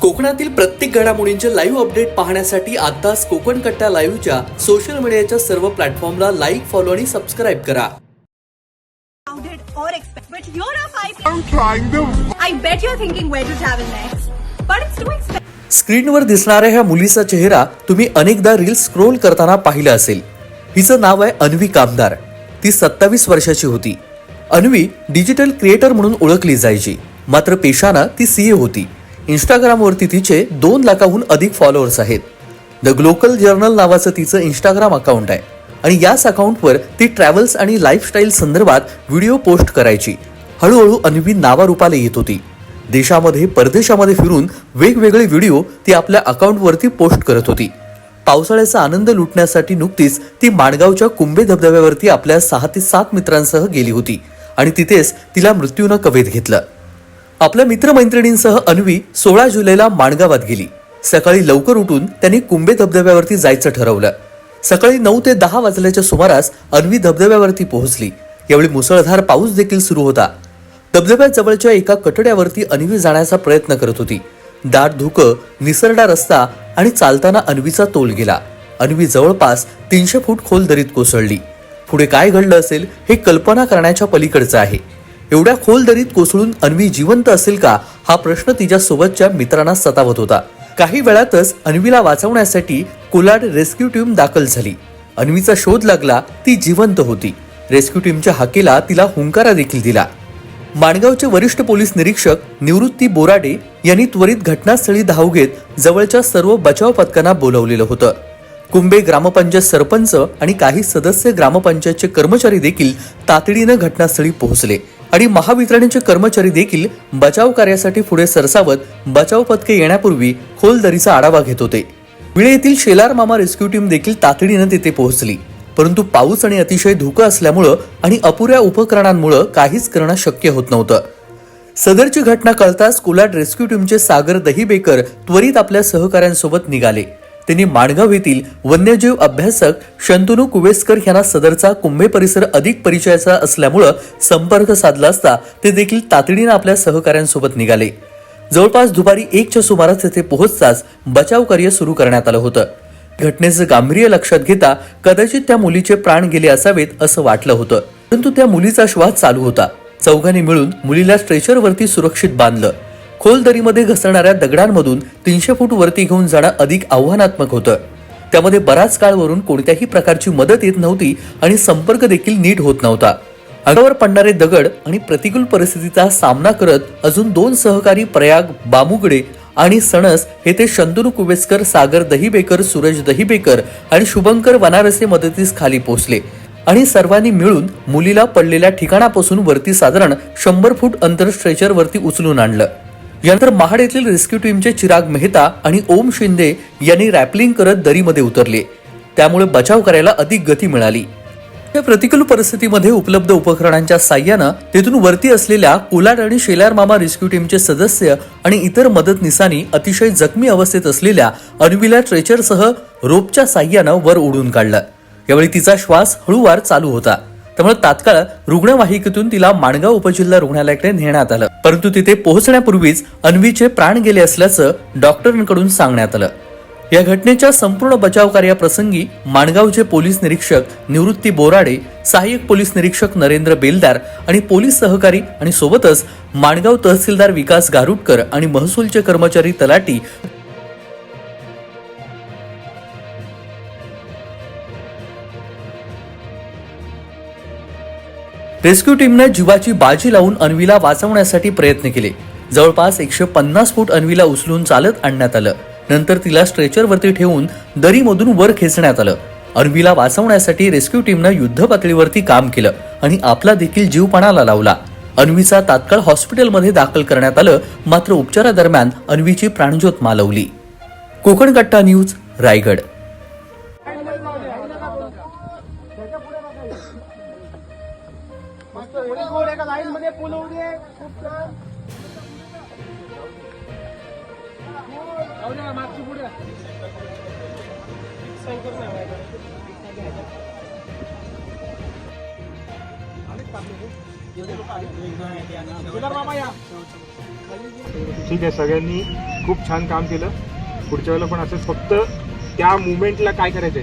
कोकणातील प्रत्येक घडामोडींचे लाईव्ह अपडेट पाहण्यासाठी आताच कोकण कट्टा लाईव्हच्या सोशल मीडियाच्या सर्व प्लॅटफॉर्मला लाईक फॉलो आणि सबस्क्राईब करा or expensive. But you're a five. I'm trying to. I bet you're thinking where to travel next. But it's too expensive. स्क्रीनवर दिसणाऱ्या ह्या मुलीचा चेहरा तुम्ही अनेकदा रील स्क्रोल करताना पाहिलं असेल हिचं नाव आहे अन्वी कामदार ती सत्तावीस वर्षाची होती अन्वी डिजिटल क्रिएटर म्हणून ओळखली जायची मात्र पेशानं ती सीए होती इंस्टाग्रामवरती तिचे दोन लाखाहून अधिक फॉलोअर्स आहेत. द ग्लोकल जर्नल नावाचं तिचं इंस्टाग्राम अकाउंट आहे. आणि याच अकाउंटवर ती ट्रॅव्हल्स आणि लाईफस्टाईल संदर्भात व्हिडिओ पोस्ट करायची. हळूहळू अन्वी नावारूपाला येत होती. देशामध्ये परदेशामध्ये फिरून वेगवेगळे व्हिडिओ ती आपल्या अकाउंटवरती पोस्ट करत होती. पावसाळ्याचा आनंद लुटण्यासाठी नुकतीच ती माणगावच्या कुंभे धबधब्यावरती आपल्या सहा ते सात मित्रांसह गेली होती. आणि तिथेच तिला मृत्यूनं कवेत घेतलं. आपल्या मित्रमैत्रिणींसह अन्वी सोळा जुलैला माणगावात गेली. सकाळी लवकर उठून त्यांनी कुंभे धबधब्यावरती जायचं ठरवलं. सकाळी नऊ ते दहा वाजल्याच्या सुमारास अन्वी धबधब्यावरती पोहोचली. यावेळी मुसळधार पाऊस देखील सुरू होता. धबधब्याजवळच्या एका कटड्यावरती अन्वी जाण्याचा प्रयत्न करत होती. दाट धुकं निसरडा रस्ता आणि चालताना अन्वीचा तोल गेला. अन्वी जवळपास तीनशे फूट खोल दरीत कोसळली. पुढे काय घडलं असेल हे कल्पना करण्याच्या पलीकडचं आहे. एवढ्या खोल दरीत कोसळून अन्वी जिवंत असेल का? हा प्रश्न तिच्या सोबतच्या मित्रांना सतावत होता. काही वेळातच अन्वीला वाचवण्यासाठी कोलाड रेस्क्यू टीम दाखल झाली. अन्वीचा शोध लागला ती जिवंत होती. रेस्क्यू टीमच्या हाकेला तिला हुंकारा देखील दिला. माणगावचे वरिष्ठ पोलीस निरीक्षक निवृत्ती बोराडे यांनी त्वरित घटनास्थळी धाव घेत जवळच्या सर्व बचाव पथकांना बोलवलेलं होतं. कुंभे ग्रामपंचायत सरपंच आणि काही सदस्य ग्रामपंचायतचे कर्मचारी देखील तातडीनं घटनास्थळी पोहोचले. आणि महावितरणचे कर्मचारी देखील बचाव कार्यासाठी पुढे सरसावत बचाव पथके येण्यापूर्वी खोल दरीचा आढावा घेत होते. विळे येथील शेलार मामा रेस्क्यू टीम देखील तातडीनं तिथे पोहोचली. परंतु पाऊस आणि अतिशय धुकं असल्यामुळं आणि अपुऱ्या उपकरणांमुळं काहीच करणं शक्य होत नव्हतं. सदरची घटना कळताच कोलाड रेस्क्यू टीमचे सागर दहीबेकर त्वरित आपल्या सहकाऱ्यांसोबत निघाले. त्यांनी माणगाव येथील वन्यजीव अभ्यासक शंतनू कुवेसकर यांना सदरचा कुंभे परिसर अधिक परिचयाचा असल्यामुळं संपर्क साधला असता ते देखील तातडीनं आपल्या सहकाऱ्यांसोबत निघाले. जवळपास दुपारी एकच्या सुमारास तेथे पोहोचताच बचाव कार्य सुरू करण्यात आलं होतं. घटनेचं गांभीर्य लक्षात घेता कदाचित त्या मुलीचे प्राण गेले असावेत असं वाटलं होतं. परंतु त्या मुलीचा श्वास चालू होता. चौघांनी मिळून मुलीला स्ट्रेचरवरती सुरक्षित बांधलं. खोल दरीमध्ये घसरणाऱ्या दगडांमधून तीनशे फूट वरती घेऊन जाणं अधिक आव्हानात्मक होतं. त्यामध्ये बराच काळ वरून कोणत्याही प्रकारची मदत येत नव्हती आणि संपर्क देखील नीट होत नव्हता. अंगावर पडणारे दगड आणि प्रतिकूल परिस्थितीचा सामना करत अजून दोन सहकारी प्रयाग बामुगडे आणि सणस हे ते शंतनू कुवेसकर सागर दहीबेकर सूरज दहीबेकर आणि शुभंकर वनारसे मदतीस खाली पोहोचले. आणि सर्वांनी मिळून मुलीला पडलेल्या ठिकाणापासून वरती साधारण शंभर फूट अंतर स्ट्रेचर वरती उचलून आणलं. यानंतर महाड येथील रेस्क्यू टीमचे चिराग मेहता आणि ओम शिंदे यांनी रॅपलिंग करत दरीमध्ये उतरले. त्यामुळे बचाव करायला अधिक गती मिळाली. या प्रतिकूल परिस्थितीमध्ये उपलब्ध उपकरणांच्या साह्यानं तेथून वरती असलेल्या कोलाड आणि शेलार मामा रेस्क्यू टीमचे सदस्य आणि इतर मदतनीसांनी अतिशय जखमी अवस्थेत असलेल्या अन्विला ट्रेचरसह रोपच्या साह्यानं वर उडून काढलं. यावेळी तिचा श्वास हळूवार चालू होता. त्यामुळे तात्काळ रुग्णवाहिकेतून तिला माणगाव उपजिल्हा रुग्णालयाकडे नेण्यात आलं. परंतु तिथे पोहोचण्यापूर्वीच अन्वीचे प्राण गेले असल्याचं डॉक्टरांकडून सांगण्यात आलं. या घटनेच्या संपूर्ण बचाव कार्याप्रसंगी माणगावचे पोलीस निरीक्षक निवृत्ती बोराडे सहाय्यक पोलीस निरीक्षक नरेंद्र बेलदार आणि पोलीस सहकारी आणि सोबतच माणगाव तहसीलदार विकास गारुटकर आणि महसूलचे कर्मचारी तलाटी रेस्क्यू टीमने जीवाची बाजी लावून अन्वीला वाचवण्यासाठी प्रयत्न केले. जवळपास एकशे पन्नास फूट अन्वीला उचलून चालत आणण्यात आलं. नंतर तिला स्ट्रेचरवरती ठेवून दरीमधून वर खेचण्यात आलं. अन्वीला वाचवण्यासाठी रेस्क्यू टीमनं युद्ध पातळीवरती काम केलं आणि आपला देखील जीव पणाला लावला. अन्वीचा तात्काळ हॉस्पिटलमध्ये दाखल करण्यात आलं मात्र उपचारादरम्यान अन्वीची प्राणज्योत मालवली. कोकण कट्टा न्यूज रायगड. लाईन मध्ये पूल होऊ दे खूप मागची पुढे. ठीक आहे सगळ्यांनी खूप छान काम केलं. पुढच्या वेळेला पण असंच फक्त त्या मुवमेंटला काय करायचंय?